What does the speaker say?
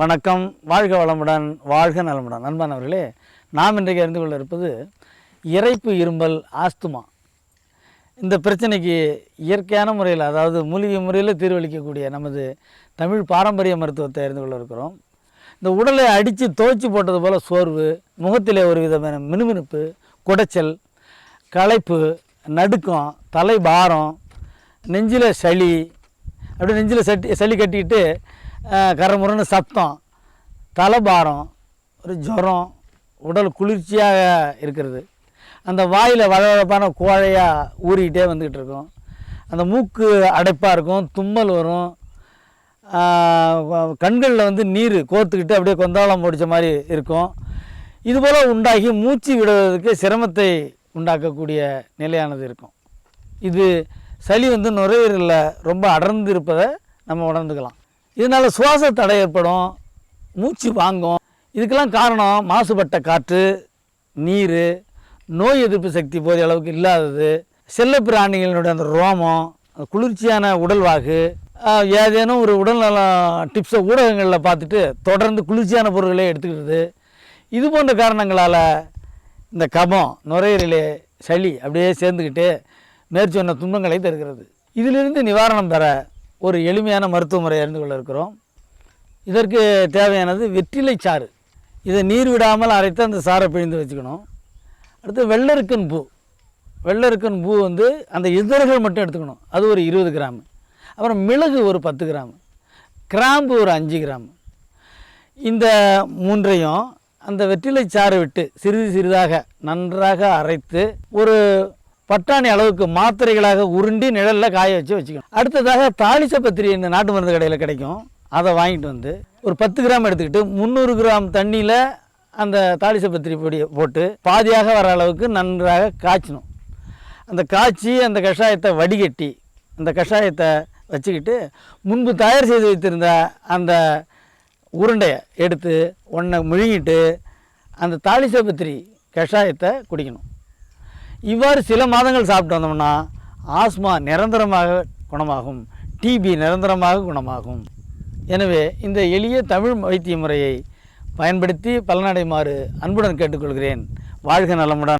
வணக்கம். வாழ்க வளமுடன் வாழ்க நலமுடன். நண்பானவர்களே நாம் இன்றைக்கு அறிந்து கொள்ள இருப்பது இறைப்பு இரும்பல் ஆஸ்துமா. இந்த பிரச்சனைக்கு இயற்கையான முறையில் அதாவது மூலிகை முறையில் தீர்வளிக்கக்கூடிய நமது தமிழ் பாரம்பரிய மருத்துவத்தை அறிந்து கொள்ள இருக்கிறோம். இந்த உடலை அடித்து துவைச்சி போட்டது போல் சோர்வு முகத்திலே ஒரு விதமான மினுமினுப்பு குடைச்சல் களைப்பு நடுக்கம் தலை பாரம் நெஞ்சில் சளி அப்படி நெஞ்சில் சட்டி சளி கட்டிக்கிட்டு கரமுரன்னு சத்தம் தலைபாரம் ஒரு ஜுரம் உடல் குளிர்ச்சியாக இருக்கிறது. அந்த வாயில் வளவளப்பான கோழையாக ஊறிக்கிட்டே வந்துக்கிட்டு இருக்கும். அந்த மூக்கு அடைப்பாக இருக்கும் தும்மல் வரும். கண்களில் வந்து நீர் கோர்த்துக்கிட்டு அப்படியே கொந்தாளம் முடிச்ச மாதிரி இருக்கும். இதுபோல் உண்டாகி மூச்சு விடுவதற்கு சிரமத்தை உண்டாக்கக்கூடிய நிலையானது இருக்கும். இது சளி வந்து நுரையீரலில் ரொம்ப அடர்ந்து இருப்பதை நம்ம உணர்ந்துக்கலாம். இதனால் சுவாச தடை ஏற்படும் மூச்சு வாங்கும். இதுக்கெல்லாம் காரணம் மாசுபட்ட காற்று நீர் நோய் எதிர்ப்பு சக்தி போதிய அளவுக்கு இல்லாதது செல்ல பிராணிகளினுடைய அந்த ரோமம் குளிர்ச்சியான உடல்வாகு ஏதேனும் ஒரு உடல்நலம் டிப்ஸை ஊடகங்களில் பார்த்துட்டு தொடர்ந்து குளிர்ச்சியான பொருட்களே எடுத்துக்கிறது. இது போன்ற காரணங்களால் இந்த கபம் நுரையீரலே சளி அப்படியே சேர்ந்துக்கிட்டு மேற்சொன்ன துன்பங்களை தருகிறது. இதிலிருந்து நிவாரணம் பெற ஒரு எளிமையான மருத்துவ முறை அறிந்து கொள்ள இருக்கிறோம். இதற்கு தேவையானது வெற்றிலை சாறு. இதை நீர் விடாமல் அரைத்து அந்த சாறை பிழிந்து வச்சுக்கணும். அடுத்து வெள்ளருக்கன் பூ. வெள்ளருக்கன் பூ வந்து அந்த இதழ்கள் மட்டும் எடுத்துக்கணும். அது ஒரு இருபது கிராம். அப்புறம் மிளகு ஒரு பத்து கிராம். கிராம்பு ஒரு அஞ்சு கிராம். இந்த மூன்றையும் அந்த வெற்றிலை சாறு விட்டு சிறிது சிறிதாக நன்றாக அரைத்து ஒரு பட்டாணி அளவுக்கு மாத்திரைகளாக உருண்டி நிழலில் காய வச்சு வச்சுக்கணும். அடுத்ததாக தாளிச்சப்பத்திரி இந்த நாட்டு மருந்து கடையில் கிடைக்கும். அதை வாங்கிட்டு வந்து ஒரு பத்து கிராம் எடுத்துக்கிட்டு முந்நூறு கிராம் தண்ணியில் அந்த தாளிச்சப்பத்திரி பொடியை போட்டு பாதியாக வர அளவுக்கு நன்றாக காய்ச்சணும். அந்த காய்ச்சி அந்த கஷாயத்தை வடிகட்டி அந்த கஷாயத்தை வச்சுக்கிட்டு முன்பு தயார் செய்து வைத்திருந்த அந்த உருண்டையை எடுத்து ஒன்றை முழுங்கிட்டு அந்த தாளிசபத்திரி கஷாயத்தை குடிக்கணும். இவ்வாறு சில மாதங்கள் சாப்பிட்டு வந்தோம்னா ஆஸ்மா நிரந்தரமாக குணமாகும் டிபி நிரந்தரமாக குணமாகும். எனவே இந்த எளிய தமிழ் வைத்திய முறையை பயன்படுத்தி பலனடைமாறு அன்புடன் கேட்டுக்கொள்கிறேன். வாழ்க நலமுடன்.